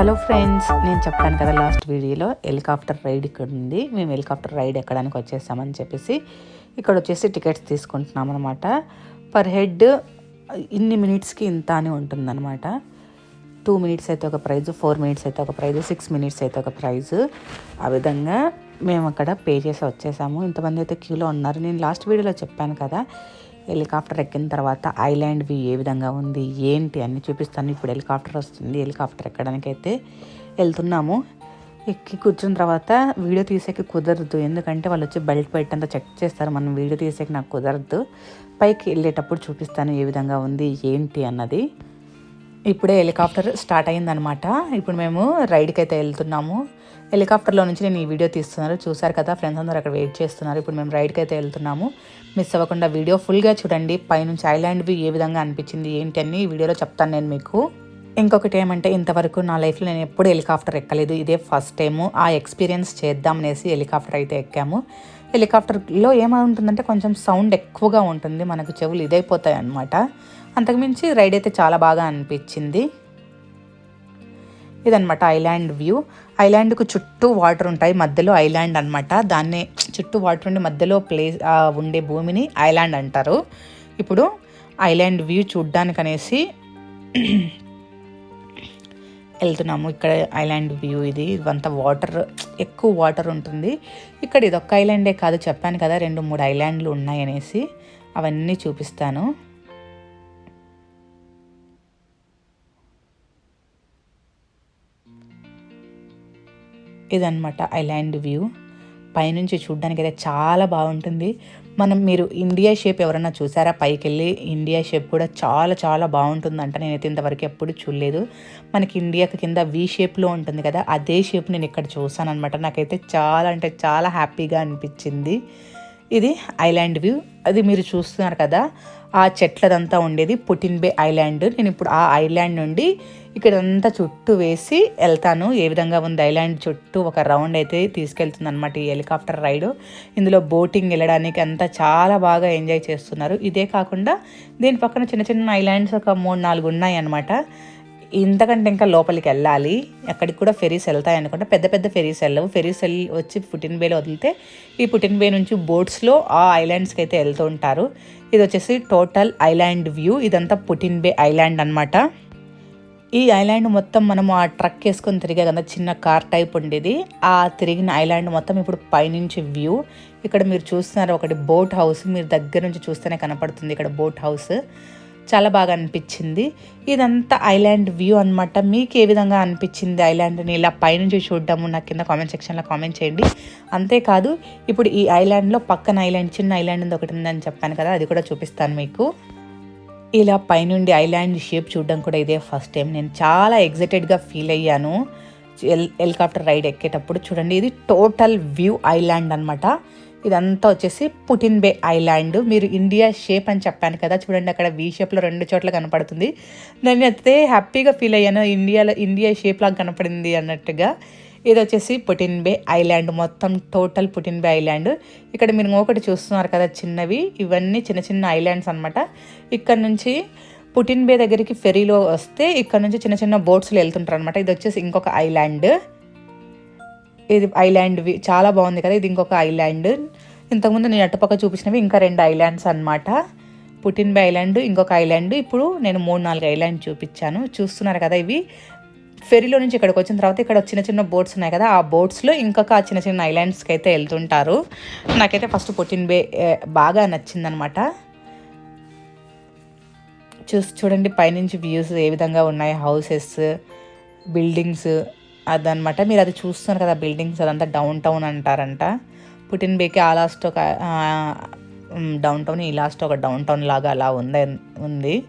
Hello friends నేను చెప్పాను కదా లాస్ట్ వీడియోలో హెలికాప్టర్ రైడ్ ఇక్కడ ఉంది మేము హెలికాప్టర్ రైడ్ ఎక్కడానికి వచ్చేసామని చెప్పేసి ఇక్కడ వచ్చేసి టికెట్స్ తీసుకుంటున్నాం అనమాట పర్ హెడ్ ఇన్ని మినిట్స్కి ఇంత అని ఉంటుందన్నమాట. టూ మినిట్స్ అయితే ఒక ప్రైజ్ ఫోర్ మినిట్స్ అయితే ఒక ప్రైజ్ సిక్స్ మినిట్స్ అయితే ఒక ప్రైజ్. ఆ విధంగా మేము అక్కడ పే చేసి వచ్చేసాము. ఇంతమంది అయితే క్యూలో ఉన్నారు. నేను లాస్ట్ వీడియోలో చెప్పాను కదా హెలికాప్టర్ ఎక్కిన తర్వాత ఐలాండ్ వ్యూ ఏ విధంగా ఉంది ఏంటి అన్నీ చూపిస్తాను. ఇప్పుడు హెలికాప్టర్ వస్తుంది. హెలికాప్టర్ ఎక్కడానికి అయితే వెళ్తున్నాము. ఎక్కి కూర్చున్న తర్వాత వీడియో తీసేకి కుదరదు. ఎందుకంటే వాళ్ళు వచ్చి బెల్ట్ పెట్టంతా చెక్ చేస్తారు. మనం వీడియో తీసేకి నాకు కుదరదు. పైకి వెళ్ళేటప్పుడు చూపిస్తాను ఏ విధంగా ఉంది ఏంటి అన్నది. ఇప్పుడే హెలికాప్టర్ స్టార్ట్ అయిందనమాట ఇప్పుడు మేము రైడ్కి అయితే వెళ్తున్నాము. హెలికాప్టర్లో నుంచి నేను ఈ వీడియో తీస్తున్నారు. చూసారు కదా ఫ్రెండ్స్ అందరూ అక్కడ వెయిట్ చేస్తున్నారు. ఇప్పుడు మేము రైడ్కి అయితే వెళ్తున్నాము. మిస్ అవ్వకుండా వీడియో ఫుల్గా చూడండి. పైనుంచి ఐలాండ్ వ్యూ ఏ విధంగా అనిపించింది ఏంటి అని ఈ వీడియోలో చెప్తాను నేను మీకు. ఇంకొకటి ఏమంటే ఇంతవరకు నా లైఫ్లో నేను ఎప్పుడు హెలికాప్టర్ ఎక్కలేదు. ఇదే ఫస్ట్ టైము. ఆ ఎక్స్పీరియన్స్ చేద్దామనేసి హెలికాప్టర్ అయితే ఎక్కాము. హెలికాప్టర్లో ఏమవుతుందంటే కొంచెం సౌండ్ ఎక్కువగా ఉంటుంది. మనకు చెవులు ఇదైపోతాయి అనమాట అంతకుమించి రైడ్ అయితే చాలా బాగా అనిపించింది. ఇదనమాట ఐలాండ్ వ్యూ. ఐలాండ్కు చుట్టూ వాటర్ ఉంటాయి మధ్యలో ఐలాండ్ అనమాట దాన్నే చుట్టూ వాటర్ ఉండి మధ్యలో ప్లేస్ ఉండే భూమిని ఐలాండ్ అంటారు. ఇప్పుడు ఐలాండ్ వ్యూ చూడ్డానికి అనేసి వెళ్తున్నాము. ఇక్కడ ఐలాండ్ వ్యూ ఇది ఇదంతా వాటర్ ఎక్కువ వాటర్ ఉంటుంది. ఇక్కడ ఇదొక్క ఐలాండే కాదు చెప్పాను కదా రెండు మూడు ఐలాండ్లు ఉన్నాయి అనేసి అవన్నీ చూపిస్తాను. ఇదనమాట ఐలాండ్ వ్యూ. పైనుంచి చూడడానికి అయితే చాలా బాగుంటుంది. మనం మీరు ఇండియా షేప్ ఎవరైనా చూసారా? పైకి వెళ్ళి ఇండియా షేప్ కూడా చాలా చాలా బాగుంటుందంట. నేనైతే ఇంతవరకు ఎప్పుడు చూడలేదు. మనకి ఇండియాకి కింద వి షేప్లో ఉంటుంది కదా అదే షేప్ నేను ఇక్కడ చూసాను అనమాట నాకైతే చాలా అంటే చాలా హ్యాపీగా అనిపించింది. ఇది ఐలాండ్ వ్యూ. అది మీరు చూస్తున్నారు కదా ఆ చెట్లదంతా ఉండేది పుటిన్ బే ఐలాండ్. నేను ఇప్పుడు ఆ ఐలాండ్ నుండి ఇక్కడంతా చుట్టూ వేసి వెళ్తాను. ఏ విధంగా ఉంది ఐలాండ్ చుట్టూ ఒక రౌండ్ అయితే తీసుకెళ్తుంది అనమాట ఈ హెలికాప్టర్ రైడ్. ఇందులో బోటింగ్ వెళ్ళడానికి అంతా చాలా బాగా ఎంజాయ్ చేస్తున్నారు. ఇదే కాకుండా దీని పక్కన చిన్న చిన్న ఐలాండ్స్ ఒక మూడు నాలుగు ఉన్నాయి అనమాట ఇంతకంటే ఇంకా లోపలికి వెళ్ళాలి. అక్కడికి కూడా ఫెరీస్ వెళ్తాయి అనుకుంటా. పెద్ద పెద్ద ఫెరీస్ వెళ్ళవు. ఫెరీస్ వెళ్ళి వచ్చి పుటిన్ బేలో వదిలితే ఈ పుటిన్ బే నుంచి బోట్స్లో ఆ ఐలాండ్స్కి అయితే వెళ్తూ ఉంటారు. ఇది వచ్చేసి టోటల్ ఐలాండ్ వ్యూ. ఇదంతా పుటిన్ బే ఐలాండ్ అనమాట ఈ ఐలాండ్ మొత్తం మనము ఆ ట్రక్ వేసుకొని తిరిగే కదా చిన్న కార్ టైప్ ఉండేది. ఆ తిరిగిన ఐలాండ్ మొత్తం ఇప్పుడు పైనుంచి వ్యూ. ఇక్కడ మీరు చూస్తున్నారు ఒకటి బోట్ హౌస్. మీరు దగ్గర నుంచి చూస్తేనే కనపడుతుంది ఇక్కడ బోట్ హౌస్. చాలా బాగా అనిపించింది. ఇదంతా ఐలాండ్ వ్యూ అనమాట మీకు ఏ విధంగా అనిపించింది ఐలాండ్ని? ఇలా పైనుంచి చూడడము నాకు కింద కామెంట్ సెక్షన్లో కామెంట్ చేయండి. అంతేకాదు ఇప్పుడు ఈ ఐలాండ్లో పక్కన ఐలాండ్ చిన్న ఐలాండ్ ఉంది ఒకటి ఉందని చెప్పాను కదా అది కూడా చూపిస్తాను మీకు. ఇలా పైనుండి ఐలాండ్ షేప్ చూడడం కూడా ఇదే ఫస్ట్ టైం. నేను చాలా ఎగ్జైటెడ్గా ఫీల్ అయ్యాను. హెల్ హెలికాప్టర్ రైడ్ ఎక్కేటప్పుడు. చూడండి ఇది టోటల్ వ్యూ ఐలాండ్ అనమాట ఇదంతా వచ్చేసి పుటిన్ బే ఐలాండ్. మీరు ఇండియా షేప్ అని చెప్పాను కదా చూడండి అక్కడ వీ షేప్లో రెండు చోట్ల కనపడుతుంది. నేను అయితే హ్యాపీగా ఫీల్ అయ్యాను. ఇండియాలో ఇండియా షేప్ లాగా కనపడింది అన్నట్టుగా. ఇది వచ్చేసి పుటిన్ బే ఐలాండ్. మొత్తం total Put in Bay island. ఇక్కడ మీరు ఒకటి చూస్తున్నారు కదా చిన్నవి. ఇవన్నీ చిన్న చిన్న ఐలాండ్స్ అనమాట ఇక్కడ నుంచి పుటిన్ బే దగ్గరికి ఫెరీలో వస్తే ఇక్కడ నుంచి చిన్న చిన్న బోట్స్లో వెళ్తుంటారు అనమాట ఇది వచ్చేసి ఇంకొక ఐలాండ్. ఇది ఐలాండ్ చాలా బాగుంది కదా ఇది ఇంకొక ఐలాండ్. ఇంతకుముందు నేను అటుపక్క చూపించినవి ఇంకా రెండు ఐలాండ్స్ అనమాట పుటిన్ బే ఐలాండ్ ఇంకొక ఐలాండ్. ఇప్పుడు నేను మూడు నాలుగు ఐలాండ్ చూపించాను. చూస్తున్నారు కదా ఇవి. ఫెరీలో నుంచి ఇక్కడికి వచ్చిన తర్వాత ఇక్కడ చిన్న చిన్న బోట్స్ ఉన్నాయి కదా ఆ బోట్స్లో ఇంకొక చిన్న చిన్న ఐలాండ్స్కి అయితే వెళ్తుంటారు. నాకైతే ఫస్ట్ పుటిన్ బే బాగా నచ్చిందనమాట చూసి చూడండి పైనుంచి వ్యూస్ ఏ విధంగా ఉన్నాయి హౌసెస్ బిల్డింగ్స్. అదనమాట మీరు అది చూస్తున్నారు కదా బిల్డింగ్స్ అదంతా డౌన్ టౌన్ అంటారంట. పుటిన్ బేకి ఆ లాస్ట్ ఒక డౌన్ టౌన్ ఈ లాస్ట్ ఒక డౌన్ టౌన్ లాగా అలా ఉంది ఉంది.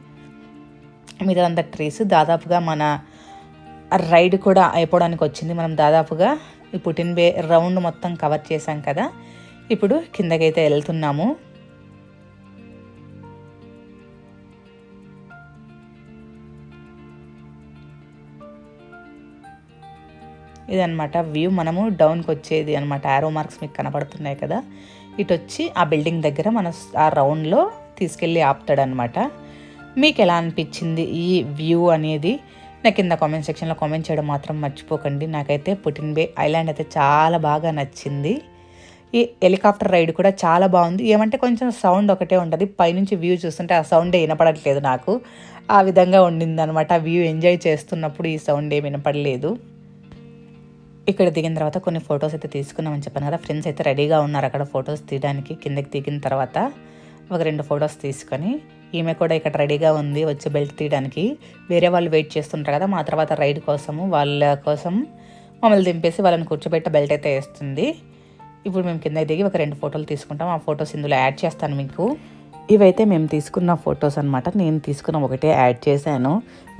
మీరు అంత ట్రీస్ దాదాపుగా మన రైడ్ కూడా అయిపోవడానికి వచ్చింది. మనం దాదాపుగా ఈ పుటిన్ బే రౌండ్ మొత్తం కవర్ చేసాం కదా. ఇప్పుడు కిందకైతే వెళ్తున్నాము. ఇదనమాట వ్యూ. మనము డౌన్కి వచ్చేది అనమాట యారో మార్క్స్ మీకు కనపడుతున్నాయి కదా. ఇటు వచ్చి ఆ బిల్డింగ్ దగ్గర మన ఆ రౌండ్లో తీసుకెళ్ళి ఆపుతాడనమాట మీకు ఎలా అనిపించింది ఈ వ్యూ అనేది? నాకు కింద కామెంట్ సెక్షన్లో కామెంట్ చేయడం మాత్రం మర్చిపోకండి. నాకైతే పుటిన్ బే ఐలాండ్ అయితే చాలా బాగా నచ్చింది. ఈ హెలికాప్టర్ రైడ్ కూడా చాలా బాగుంది. ఏమంటే కొంచెం సౌండ్ ఒకటే ఉంటుంది. పైనుంచి వ్యూ చూస్తుంటే ఆ సౌండే వినపడట్లేదు నాకు. ఆ విధంగా ఉండింది అనమాట వ్యూ ఎంజాయ్ చేస్తున్నప్పుడు ఈ సౌండ్ ఏమి వినపడలేదు. ఇక్కడ దిగిన తర్వాత కొన్ని ఫొటోస్ అయితే తీసుకున్నామని చెప్పాను కదా. ఫ్రెండ్స్ అయితే రెడీగా ఉన్నారు అక్కడ ఫొటోస్ తీయడానికి. కిందకి దిగిన తర్వాత ఒక రెండు ఫొటోస్ తీసుకొని ఈమె కూడా ఇక్కడ రెడీగా ఉంది వచ్చి బెల్ట్ తీయడానికి. వేరే వాళ్ళు వెయిట్ చేస్తుంటారు కదా మా తర్వాత రైడ్ కోసము వాళ్ళ కోసం మమ్మల్ని దింపేసి వాళ్ళని కూర్చోబెట్టి బెల్ట్ అయితే వేస్తుంది. ఇప్పుడు మేము కింద దిగి ఒక రెండు ఫోటోలు తీసుకుంటాం. ఆ ఫొటోస్ ఇందులో యాడ్ చేస్తాను మీకు. ఇవైతే మేము తీసుకున్న ఫొటోస్ అనమాట నేను తీసుకున్న ఒకటే యాడ్ చేశాను.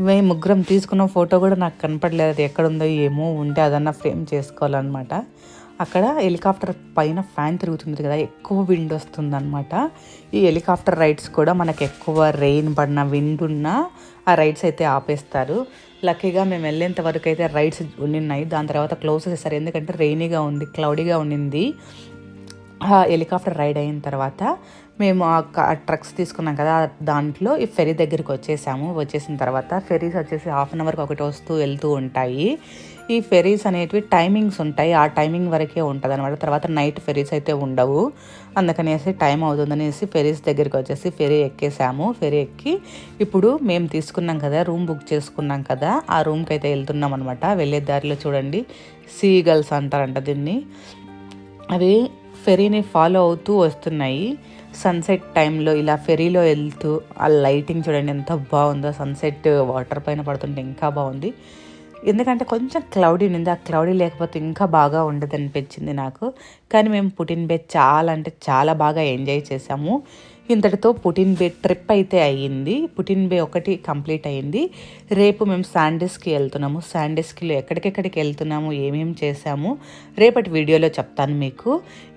మేము ముగ్గురం తీసుకున్న ఫోటో కూడా నాకు కనపడలేదు. అది ఎక్కడుందో ఏమో ఉంటే అదన్నా ఫ్రేమ్ చేసుకోవాలన్నమాట. అక్కడ హెలికాప్టర్ పైన ఫ్యాన్ తిరుగుతుంది కదా ఎక్కువ విండ్ వస్తుంది అనమాట ఈ హెలికాప్టర్ రైడ్స్ కూడా మనకు ఎక్కువ రెయిన్ పడిన విండ్ ఉన్నా ఆ రైడ్స్ అయితే ఆపేస్తారు. లక్కీగా మేము వెళ్ళేంత వరకు అయితే రైడ్స్ ఉన్నాయి. దాని తర్వాత క్లోజ్ చేస్తారు ఎందుకంటే రెయినీగా ఉంది క్లౌడీగా ఉండింది. హెలికాప్టర్ రైడ్ అయిన తర్వాత మేము ఆ ట్రక్స్ తీసుకున్నాం కదా దాంట్లో ఈ ఫెరీ దగ్గరికి వచ్చేసాము. వచ్చేసిన తర్వాత ఫెరీస్ వచ్చేసి హాఫ్ అన్ అవర్కి ఒకటి వస్తూ వెళ్తూ ఉంటాయి. ఈ ఫెరీస్ అనేటివి టైమింగ్స్ ఉంటాయి. ఆ టైమింగ్ వరకే ఉంటుంది అనమాట తర్వాత నైట్ ఫెరీస్ అయితే ఉండవు. అందుకనేసి టైం అవుతుందనేసి ఫెరీస్ దగ్గరికి వచ్చేసి ఫెరీ ఎక్కేసాము. ఫెరీ ఎక్కి ఇప్పుడు మేము తీసుకున్నాం కదా రూమ్ బుక్ చేసుకున్నాం కదా ఆ రూమ్కి అయితే వెళ్తున్నాం అనమాట వెళ్ళే దారిలో చూడండి. సీగల్స్ అంటారంట దీన్ని. అవి ఫెరీని ఫాలో అవుతూ వస్తున్నాయి. సన్సెట్ టైంలో ఇలా ఫెరీలో వెళ్తూ ఆ లైటింగ్ చూడండి ఎంత బాగుందో. సన్సెట్ వాటర్ పైన పడుతుంటే ఇంకా బాగుంది. ఎందుకంటే కొంచెం క్లౌడీ ఉంది. ఆ క్లౌడీ లేకపోతే ఇంకా బాగా ఉండదు అనిపించింది నాకు. కానీ మేము పుటిన్ బే చాలా అంటే చాలా బాగా ఎంజాయ్ చేసాము ఇంతటితో పుటిన్ బే ట్రిప్ అయితే అయ్యింది. పుటిన్ బే ఒకటి కంప్లీట్ అయ్యింది. రేపు మేము శాండిస్కి వెళ్తున్నాము. శాండిస్కిలో ఎక్కడికెక్కడికి వెళ్తున్నాము ఏమేమి చేసాము రేపటి వీడియోలో చెప్తాను మీకు.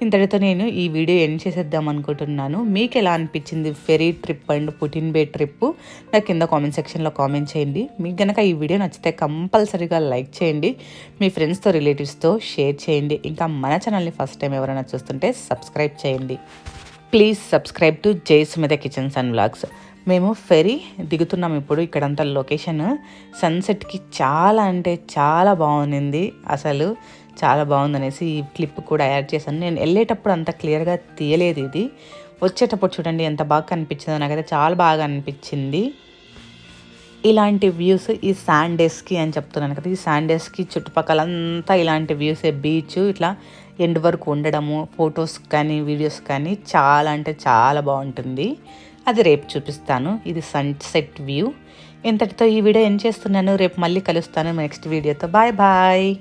ఇంతటితో నేను ఈ వీడియో ఎండ్ చేసేద్దాం అనుకుంటున్నాను. మీకు ఎలా అనిపించింది ferry trip and Put in Bay trip నాకు కింద కామెంట్ సెక్షన్లో కామెంట్ చేయండి. మీకు కనుక ఈ వీడియో నచ్చితే కంపల్సరీగా లైక్ చేయండి. మీ ఫ్రెండ్స్తో రిలేటివ్స్తో షేర్ చేయండి. ఇంకా మన ఛానల్ని ఫస్ట్ టైం ఎవరైనా చూస్తుంటే సబ్స్క్రైబ్ చేయండి. Please subscribe to Jai Sumitha kitchens and vlogs. మేము ఫెరీ దిగుతున్నాం ఇప్పుడు ఇక్కడంతా లొకేషన్. సన్సెట్కి చాలా అంటే చాలా బాగుంది అసలు చాలా బాగుందనేసి ఈ క్లిప్ కూడా యాడ్ చేశాను. నేను వెళ్ళేటప్పుడు అంత క్లియర్గా తీయలేదు ఇది. వచ్చేటప్పుడు చూడండి ఎంత బాగా కనిపించిందో. నాకైతే చాలా బాగా అనిపించింది. ఇలాంటి వ్యూస్ ఈ శాండేస్కి అని చెప్తున్నాను కదా. ఈ శాండేస్కి చుట్టుపక్కలంతా ఇలాంటి వ్యూసే బీచ్ ఇట్లా ఎండ్ వరకు ఉండడము ఫొటోస్ కానీ వీడియోస్ కానీ చాలా అంటే చాలా బాగుంటుంది. అది రేపు చూపిస్తాను. ఇది సన్సెట్ వ్యూ. ఇంతటితో ఈ వీడియో ఏం చేస్తున్నాను. రేపు మళ్ళీ కలుస్తాను నెక్స్ట్ వీడియోతో. Bye bye.